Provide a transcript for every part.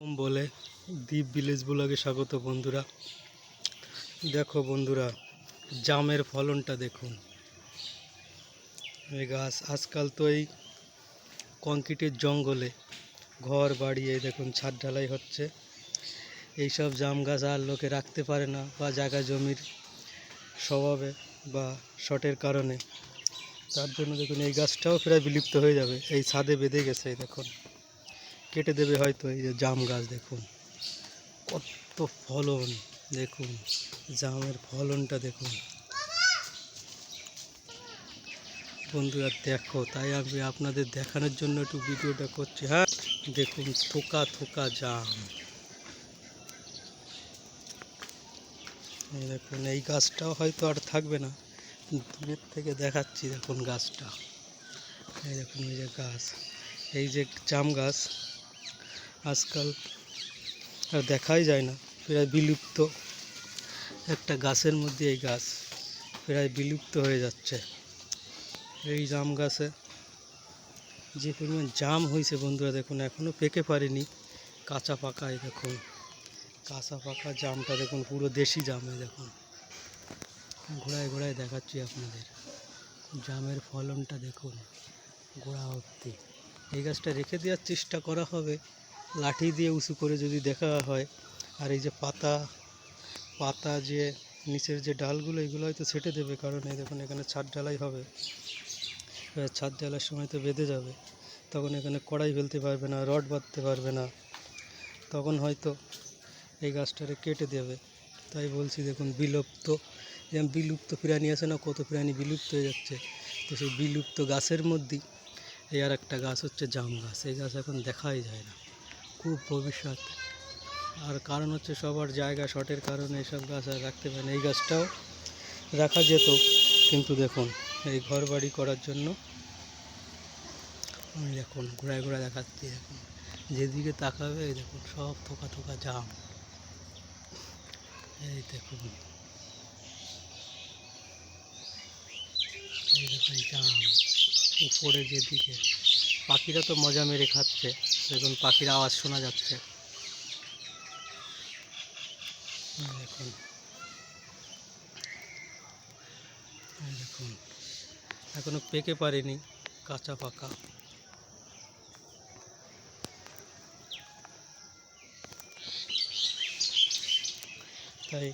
বলে দ্বীপ ভিলেজ ব্লগে স্বাগত বন্ধুরা। দেখো বন্ধুরা, জামের ফলনটা দেখুন। এই গাছ, আজকাল তো এই কংক্রিটের জঙ্গলে ঘর বাড়ি, এই দেখুন ছাদ ঢালাই হচ্ছে। এইসব জাম গাছ আর লোকে রাখতে পারে না বা জায়গা জমির স্বভাবে বা শটের কারণে। তার জন্য দেখুন এই গাছটাও প্রায় বিলুপ্ত হয়ে যাবে। এই ছাদে বেঁধে গেছে, এই দেখুন। কেটে দেবে হয়তো, এই যে জাম গাছ দেখুন। কত ফলন, দেখুন, জামের ফলনটা দেখুন। বন্ধুরা, দেখো, তাই আমি আপনাদের দেখানোর জন্য একটু ভিডিওটা করছি। হ্যাঁ দেখুন, থোকা থোকা জাম। দেখুন, এই গাছটাও হয়তো আর থাকবে না দূরের থেকে দেখাচ্ছি, দেখুন গাছটা। এই দেখুন, এই যে গাছ, এই যে জাম গাছ আজকাল আর দেখাই যায় না। প্রায় বিলুপ্ত একটা গাছের মধ্যে এই গাছ প্রায় বিলুপ্ত হয়ে যাচ্ছে। এই জাম গাছে যে পরিমাণ জাম হয়েছে বন্ধুরা, দেখুন এখনও পেকে পারেনি। কাঁচা পাকা এই দেখুন, কাঁচা পাকা জামটা দেখুন, পুরো দেশি জাম দেখুন। ঘোড়ায় ঘোড়ায় দেখাচ্ছি আপনাদের। জামের ফলনটা দেখুন গোড়া অব্দি এই গাছটা রেখে দেওয়ার চেষ্টা করা হবে। লাঠি দিয়ে উঁচু করে যদি দেখা হয়, আর এই যে পাতা পাতা যে নিচের যে ডালগুলো, এগুলো হয়তো ছেটে দেবে, কারণ এই দেখুন এখানে ছাদ ঢালাই হবে। ছাদ ঢালার সময় তো বেঁধে যাবে। তখন এখানে কড়াই ফেলতে পারবে না, রড বাঁধতে পারবে না। তখন হয়তো এই গাছটারে কেটে দেবে। তাই বলছি দেখুন, বিলুপ্ত। যেমন বিলুপ্ত প্রাণী আছে না, কত প্রাণী বিলুপ্ত হয়ে যাচ্ছে। তো সেই বিলুপ্ত গাছের মধ্যেই এই আর একটা গাছ হচ্ছে জাম গাছ। এই গাছ এখন দেখাই যায় না। খুব ভবিষ্যৎ। আর কারণ হচ্ছে সবার জায়গা শর্টের কারণে এইসব গাছ আর রাখতে পারেন এই গাছটাও রাখা যেত, কিন্তু দেখুন, এই ঘর বাড়ি করার জন্য আমি দেখুন ঘোরায় ঘোরায় দেখাচ্ছি দেখুন। যেদিকে তাকাবে এই দেখুন, সব থোকা থোকা জাম। এই দেখুন। এই দেখুন জাম, উপরে যেদিকে। পাখিরা তো মজা মেরে খাচ্ছে। দেখুন, পাখির আওয়াজ শোনা যাচ্ছে। দেখুন। দেখুন। এখনও পেকে পারেনি, কাঁচা পাকা। তাই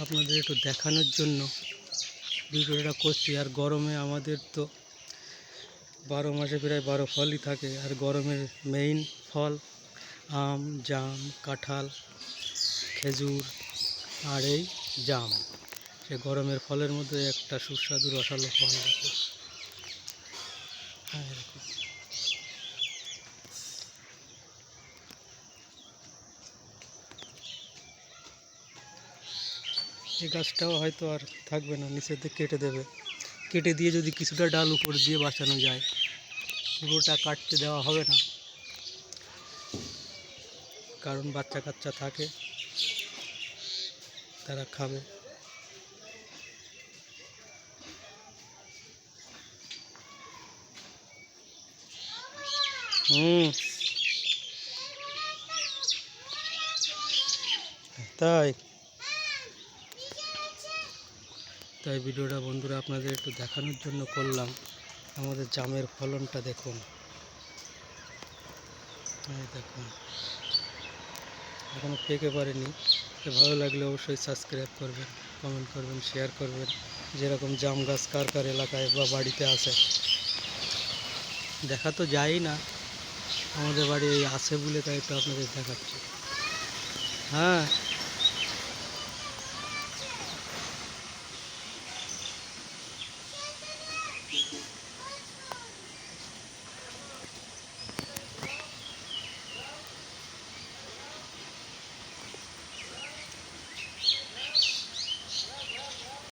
আপনাদের একটু দেখানোর জন্য ভিডিওটা করছি। আর গরমে আমাদের তো বারো মাসে প্রায় বারো ফলই থাকে আর গরমের মেইন ফল আম, জাম, কাঁঠাল, খেজুর আর এই জাম। সে গরমের ফলের মধ্যে একটা সুস্বাদু রসালো ফল দেখো হ্যাঁ এরকম। এই গাছটাও হয়তো আর থাকবে না, নিচের দিকে কেটে দেবে। কেটে দিয়ে যদি কিছুটা ডাল উপর দিয়ে বাঁচানো যায় পুরোটা কাটতে দেওয়া হবে না। কারণ বাচ্চা কাচ্চা থাকে, তারা খাবে। হুম। তাই। তাই ভিডিওটা বন্ধুরা আপনাদের একটু দেখানোর জন্য করলাম। আমাদের জামের ফলনটা দেখুন। দেখুন। এখনও পেকে পারেনি। ভালো লাগলে অবশ্যই সাবস্ক্রাইব করবেন, কমেন্ট করবেন, শেয়ার করবেন। যেরকম জাম গাছ কার কার এলাকায় বা বাড়িতে আছে। দেখা তো যায়ই না। আমাদের বাড়ি এই আছে বলে তাই একটু আপনাদের দেখাচ্ছি। হ্যাঁ।